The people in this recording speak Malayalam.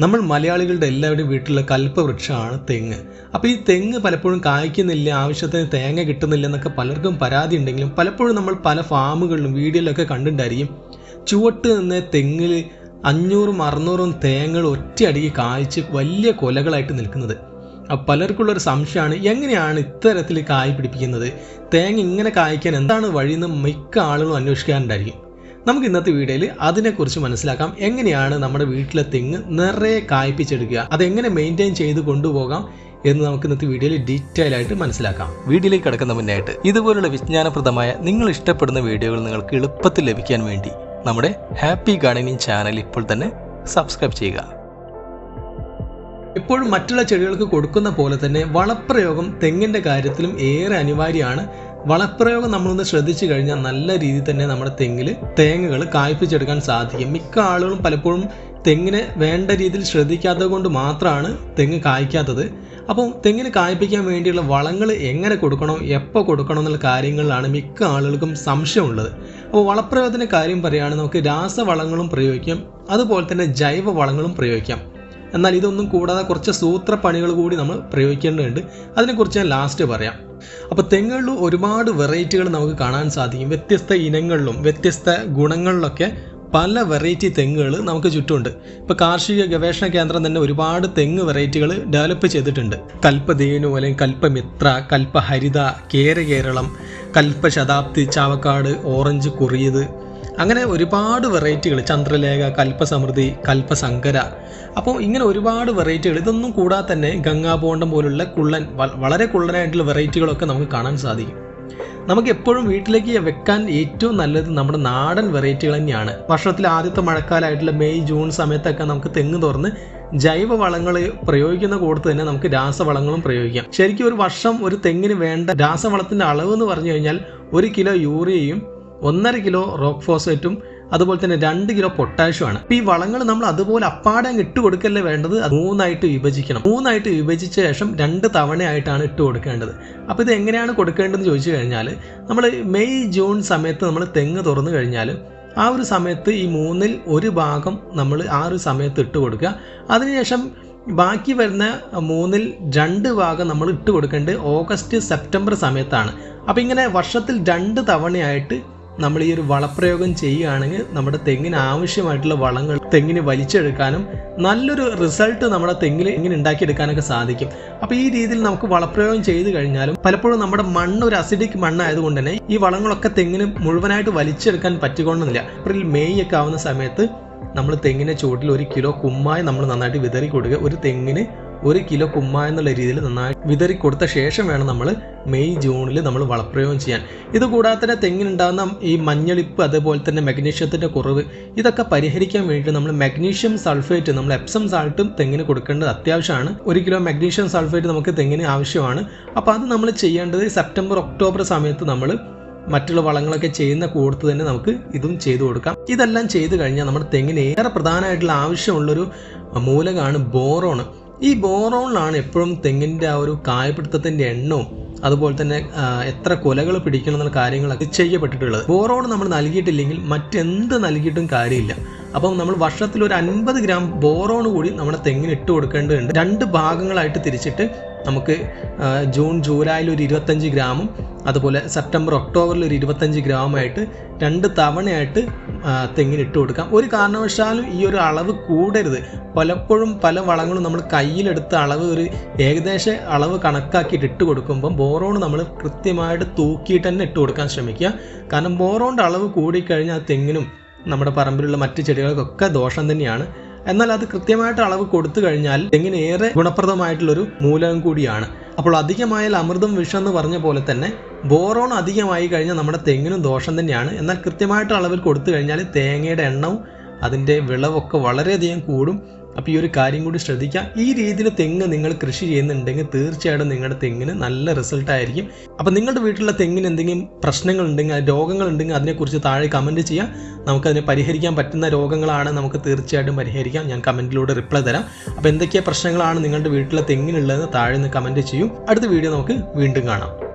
നമ്മൾ മലയാളികളുടെ എല്ലാവരുടെയും വീട്ടിലെ കൽപ്പവൃക്ഷമാണ് തെങ്ങ്. അപ്പോൾ ഈ തെങ്ങ് പലപ്പോഴും കായ്ക്കുന്നില്ല ആവശ്യത്തിന് തേങ്ങ കിട്ടുന്നില്ല എന്നൊക്കെ പലർക്കും പരാതി ഉണ്ടെങ്കിലും പലപ്പോഴും നമ്മൾ പല ഫാമുകളിലും വീഡിയോയിലൊക്കെ കണ്ടിട്ടുണ്ടായിരിക്കും ചുവട്ട് നിന്ന് തെങ്ങിൽ അഞ്ഞൂറും അറുന്നൂറും തേങ്ങകൾ ഒറ്റയടിക്ക് കായ്ച്ച് വലിയ കൊലകളായിട്ട് നിൽക്കുന്നത്. അപ്പോൾ പലർക്കുള്ളൊരു സംശയമാണ് എങ്ങനെയാണ് ഇത്തരത്തിൽ കായ് പിടിപ്പിക്കുന്നത്? തേങ്ങ ഇങ്ങനെ കായ്ക്കാൻ എന്താണ് വഴിയെന്ന് മിക്ക ആളുകളും അന്വേഷിക്കാറുണ്ടായിരിക്കും. നമുക്ക് ഇന്നത്തെ വീഡിയോയിൽ അതിനെക്കുറിച്ച് മനസ്സിലാക്കാം. എങ്ങനെയാണ് നമ്മുടെ വീട്ടിലെ തെങ്ങ് നിറയെ കായ്പിച്ചെടുക്കുക അതെങ്ങനെ മെയിന്റെയിൻ ചെയ്ത് കൊണ്ടുപോകാം എന്ന് നമുക്ക് ഇന്നത്തെ വീഡിയോയിൽ ഡീറ്റെയിൽ ആയിട്ട് മനസ്സിലാക്കാം. വീഡിയോയിലേക്ക് കിടക്കുന്ന മുന്നായിട്ട് ഇതുപോലുള്ള വിജ്ഞാനപ്രദമായ നിങ്ങൾ ഇഷ്ടപ്പെടുന്ന വീഡിയോകൾ നിങ്ങൾക്ക് എളുപ്പത്തിൽ ലഭിക്കാൻ വേണ്ടി നമ്മുടെ ഹാപ്പി ഗാർഡനിങ് ചാനൽ ഇപ്പോൾ തന്നെ സബ്സ്ക്രൈബ് ചെയ്യുക. എപ്പോഴും മറ്റുള്ള ചെടികൾക്ക് കൊടുക്കുന്ന പോലെ തന്നെ വളപ്രയോഗം തെങ്ങിന്റെ കാര്യത്തിലും ഏറെ അനിവാര്യമാണ്. വളപ്രയോഗം നമ്മളൊന്ന് ശ്രദ്ധിച്ചു കഴിഞ്ഞാൽ നല്ല രീതിയിൽ തന്നെ നമ്മുടെ തെങ്ങിൽ തേങ്ങകൾ കായ്പിച്ചെടുക്കാൻ സാധിക്കും. മിക്ക ആളുകളും പലപ്പോഴും തെങ്ങിനെ വേണ്ട രീതിയിൽ ശ്രദ്ധിക്കാത്തത് കൊണ്ട് മാത്രമാണ് തെങ്ങ് കായ്ക്കാത്തത്. അപ്പോൾ തെങ്ങിന് കായ്പിക്കാൻ വേണ്ടിയുള്ള വളങ്ങൾ എങ്ങനെ കൊടുക്കണം എപ്പോൾ കൊടുക്കണം എന്നുള്ള കാര്യങ്ങളിലാണ് മിക്ക ആളുകൾക്കും സംശയമുള്ളത്. അപ്പോൾ വളപ്രയോഗത്തിന്റെ കാര്യം പറയുകയാണെങ്കിൽ നമുക്ക് രാസവളങ്ങളും പ്രയോഗിക്കാം അതുപോലെ തന്നെ ജൈവ വളങ്ങളും പ്രയോഗിക്കാം. എന്നാൽ ഇതൊന്നും കൂടാതെ കുറച്ച് സൂത്രപ്പണികൾ കൂടി നമ്മൾ പ്രയോഗിക്കേണ്ടതുണ്ട്. അതിനെക്കുറിച്ച് ഞാൻ ലാസ്റ്റ് പറയാം. അപ്പോൾ തെങ്ങുകളിൽ ഒരുപാട് വെറൈറ്റികൾ നമുക്ക് കാണാൻ സാധിക്കും. വ്യത്യസ്ത ഇനങ്ങളിലും വ്യത്യസ്ത ഗുണങ്ങളിലൊക്കെ പല വെറൈറ്റി തെങ്ങുകൾ നമുക്ക് ചുറ്റുമുണ്ട്. ഇപ്പോൾ കാർഷിക ഗവേഷണ കേന്ദ്രം തന്നെ ഒരുപാട് തെങ്ങ് വെറൈറ്റികൾ ഡെവലപ്പ് ചെയ്തിട്ടുണ്ട്. കൽപ്പതേനു അല്ലെങ്കിൽ കൽപ്പമിത്ര കൽപ്പഹരിത കേരകേരളം കൽപ്പശതാബ്ദി ചാവക്കാട് ഓറഞ്ച് കുറിയത് അങ്ങനെ ഒരുപാട് വെറൈറ്റികൾ ചന്ദ്രലേഖ കൽപ്പസമൃദ്ധി കൽപ്പസങ്കര. അപ്പോൾ ഇങ്ങനെ ഒരുപാട് വെറൈറ്റികൾ ഇതൊന്നും കൂടാതെ തന്നെ ഗംഗാബോണ്ടം പോലുള്ള കുള്ളൻ വളരെ കുള്ളനായിട്ടുള്ള വെറൈറ്റികളൊക്കെ നമുക്ക് കാണാൻ സാധിക്കും. നമുക്ക് എപ്പോഴും വീട്ടിലേക്ക് വെക്കാൻ ഏറ്റവും നല്ലത് നമ്മുടെ നാടൻ വെറൈറ്റികൾ തന്നെയാണ്. വർഷത്തിലെ ആദ്യത്തെ മഴക്കാലമായിട്ടുള്ള മെയ് ജൂൺ സമയത്തൊക്കെ നമുക്ക് തെങ്ങ് തുറന്ന് ജൈവ വളങ്ങൾ പ്രയോഗിക്കുന്ന കൂടത്ത് തന്നെ നമുക്ക് രാസവളങ്ങളും പ്രയോഗിക്കാം. ശരിക്കും ഒരു വർഷം ഒരു തെങ്ങിന് വേണ്ട രാസവളത്തിന്റെ അളവ് എന്ന് പറഞ്ഞു കഴിഞ്ഞാൽ ഒരു കിലോ യൂറിയയും ഒന്നര കിലോ റോക്ക് ഫോസേറ്റും അതുപോലെ തന്നെ രണ്ട് കിലോ പൊട്ടാഷ്യം അപ്പോൾ ഈ വളങ്ങൾ നമ്മൾ അതുപോലെ അപ്പാടം ഇട്ട് കൊടുക്കല്ലേ വേണ്ടത്? മൂന്നായിട്ട് വിഭജിക്കണം. മൂന്നായിട്ട് വിഭജിച്ച ശേഷം രണ്ട് തവണയായിട്ടാണ് ഇട്ട് കൊടുക്കേണ്ടത്. അപ്പോൾ ഇത് എങ്ങനെയാണ് കൊടുക്കേണ്ടതെന്ന് ചോദിച്ചു കഴിഞ്ഞാൽ നമ്മൾ മെയ് ജൂൺ സമയത്ത് നമ്മൾ തെങ്ങ് തുറന്നു കഴിഞ്ഞാൽ ആ ഒരു സമയത്ത് ഈ മൂന്നിൽ ഒരു ഭാഗം നമ്മൾ ആ ഒരു സമയത്ത് ഇട്ട് കൊടുക്കുക. അതിനുശേഷം ബാക്കി വരുന്ന മൂന്നിൽ രണ്ട് ഭാഗം നമ്മൾ ഇട്ട് കൊടുക്കേണ്ടത് ഓഗസ്റ്റ് സെപ്റ്റംബർ സമയത്താണ്. അപ്പോൾ ഇങ്ങനെ വർഷത്തിൽ രണ്ട് തവണയായിട്ട് നമ്മൾ ഈ ഒരു വളപ്രയോഗം ചെയ്യുകയാണെങ്കിൽ നമ്മുടെ തെങ്ങിന് ആവശ്യമായിട്ടുള്ള വളങ്ങൾ തെങ്ങിന് വലിച്ചെടുക്കാനും നല്ലൊരു റിസൾട്ട് നമ്മുടെ തെങ്ങിൽ ഇങ്ങനെ ഉണ്ടാക്കിയെടുക്കാനൊക്കെ സാധിക്കും. അപ്പോൾ ഈ രീതിയിൽ നമുക്ക് വളപ്രയോഗം ചെയ്തു കഴിഞ്ഞാലും പലപ്പോഴും നമ്മുടെ മണ്ണ് ഒരു അസിഡിക് മണ്ണായതുകൊണ്ട് തന്നെ ഈ വളങ്ങളൊക്കെ തെങ്ങിന് മുഴുവനായിട്ട് വലിച്ചെടുക്കാൻ പറ്റിക്കൊണ്ടെന്നില്ല ഏപ്രിൽ മെയ് ഒക്കെ ആവുന്ന സമയത്ത് നമ്മൾ തെങ്ങിന്റെ ചുവട്ടിൽ ഒരു കിലോ കുമ്മായി നമ്മൾ നന്നായിട്ട് വിതറി കൊടുക്കുക. ഒരു തെങ്ങിന് ഒരു കിലോ കുമ്മ എന്നുള്ള രീതിയിൽ നന്നായി വിതറി കൊടുത്ത ശേഷം വേണം നമ്മൾ മെയ് ജൂണിൽ നമ്മൾ വളപ്രയോഗം ചെയ്യാൻ. ഇതുകൂടാതെ തന്നെ തെങ്ങിനുണ്ടാകുന്ന ഈ മഞ്ഞളിപ്പ് അതേപോലെ തന്നെ മഗ്നീഷ്യത്തിന്റെ കുറവ് ഇതൊക്കെ പരിഹരിക്കാൻ വേണ്ടി നമ്മൾ മഗ്നീഷ്യം സൾഫേറ്റ് നമ്മൾ എപ്സം സാൾട്ടും തെങ്ങിന് കൊടുക്കേണ്ടത് അത്യാവശ്യമാണ്. ഒരു കിലോ മഗ്നീഷ്യം സൾഫേറ്റ് നമുക്ക് തെങ്ങിന് ആവശ്യമാണ്. അപ്പോൾ അത് നമ്മൾ ചെയ്യേണ്ടത് സെപ്റ്റംബർ ഒക്ടോബർ സമയത്ത് നമ്മൾ മറ്റുള്ള വളങ്ങളൊക്കെ ചെയ്യുന്ന കൂടത്ത് തന്നെ നമുക്ക് ഇതും ചെയ്തു കൊടുക്കാം. ഇതെല്ലാം ചെയ്തു കഴിഞ്ഞാൽ നമ്മുടെ തെങ്ങിന് ഏറെ പ്രധാനമായിട്ടുള്ള ആവശ്യമുള്ളൊരു മൂലകമാണ് ബോറോൺ ഈ ബോറോണിലാണ് എപ്പോഴും തെങ്ങിന്റെ ആ ഒരു കായപിടുത്തത്തിന്റെ എണ്ണവും അതുപോലെ തന്നെ എത്ര കൊലകൾ പിടിക്കണം എന്നുള്ള കാര്യങ്ങളൊക്കെ ചെയ്യപ്പെട്ടിട്ടുള്ളത് ബോറോൺ നമ്മൾ നൽകിയിട്ടില്ലെങ്കിൽ മറ്റെന്ത് നൽകിയിട്ടും കാര്യമില്ല. അപ്പം നമ്മൾ വർഷത്തിൽ ഒരു അൻപത് ഗ്രാം ബോറോൺ കൂടി നമ്മുടെ തെങ്ങിന് ഇട്ട് കൊടുക്കേണ്ടതുണ്ട്. രണ്ട് ഭാഗങ്ങളായിട്ട് തിരിച്ചിട്ട് നമുക്ക് ജൂൺ ജൂലൈയിൽ ഒരു ഇരുപത്തഞ്ച് ഗ്രാമും അതുപോലെ സെപ്റ്റംബർ ഒക്ടോബറിൽ ഒരു ഇരുപത്തഞ്ച് ഗ്രാമായിട്ട് രണ്ട് തവണയായിട്ട് തെങ്ങിന് ഇട്ട് കൊടുക്കാം. ഒരു കാരണവശാലും ഈ ഒരു അളവ് കൂടരുത്. പലപ്പോഴും പല വളങ്ങളും നമ്മൾ കയ്യിലെടുത്ത അളവ് ഒരു ഏകദേശ അളവ് കണക്കാക്കിയിട്ട് ഇട്ട് കൊടുക്കുമ്പം ബോറോൺ നമ്മൾ കൃത്യമായിട്ട് തൂക്കിയിട്ട് തന്നെ ഇട്ട് കൊടുക്കാൻ ശ്രമിക്കുക. കാരണം ബോറോണിന്റെ അളവ് കൂടിക്കഴിഞ്ഞാൽ തെങ്ങിനും നമ്മുടെ പറമ്പിലുള്ള മറ്റ് ചെടികൾക്കൊക്കെ ദോഷം തന്നെയാണ്. എന്നാൽ അത് കൃത്യമായിട്ട് അളവ് കൊടുത്തു കഴിഞ്ഞാൽ തെങ്ങിന് ഏറെ ഗുണപ്രദമായിട്ടുള്ളൊരു മൂലകം കൂടിയാണ്. അപ്പോൾ അധികമായാൽ അമൃതം വിഷം എന്ന് പറഞ്ഞ പോലെ തന്നെ ബോറോൺ അധികമായി കഴിഞ്ഞാൽ നമ്മുടെ തെങ്ങിനും ദോഷം തന്നെയാണ്. എന്നാൽ കൃത്യമായിട്ട് അളവിൽ കൊടുത്തു കഴിഞ്ഞാൽ തേങ്ങയുടെ എണ്ണവും അതിന്റെ വിളവൊക്കെ വളരെയധികം കൂടും. അപ്പോൾ ഈ ഒരു കാര്യം കൂടി ശ്രദ്ധിക്കുക. ഈ രീതിയിൽ തെങ്ങ് നിങ്ങൾ കൃഷി ചെയ്യുന്നുണ്ടെങ്കിൽ തീർച്ചയായിട്ടും നിങ്ങളുടെ തെങ്ങിന് നല്ല റിസൾട്ട് ആയിരിക്കും. അപ്പോൾ നിങ്ങളുടെ വീട്ടിലെ തെങ്ങിന് എന്തെങ്കിലും പ്രശ്നങ്ങൾ ഉണ്ടെങ്കിൽ രോഗങ്ങൾ ഉണ്ടെങ്കിൽ അതിനെക്കുറിച്ച് താഴെ കമന്റ് ചെയ്യാം നമുക്കതിനെ പരിഹരിക്കാൻ പറ്റുന്ന രോഗങ്ങളാണ് നമുക്ക് തീർച്ചയായിട്ടും പരിഹരിക്കാം. ഞാൻ കമന്റിലൂടെ റിപ്ലൈ തരാം. അപ്പോൾ എന്തൊക്കെ പ്രശ്നങ്ങളാണ് നിങ്ങളുടെ വീട്ടിലെ തെങ്ങിനുള്ളതെന്ന് താഴെ നിന്ന് കമന്റ് ചെയ്യും. അടുത്ത വീഡിയോ നമുക്ക് വീണ്ടും കാണാം.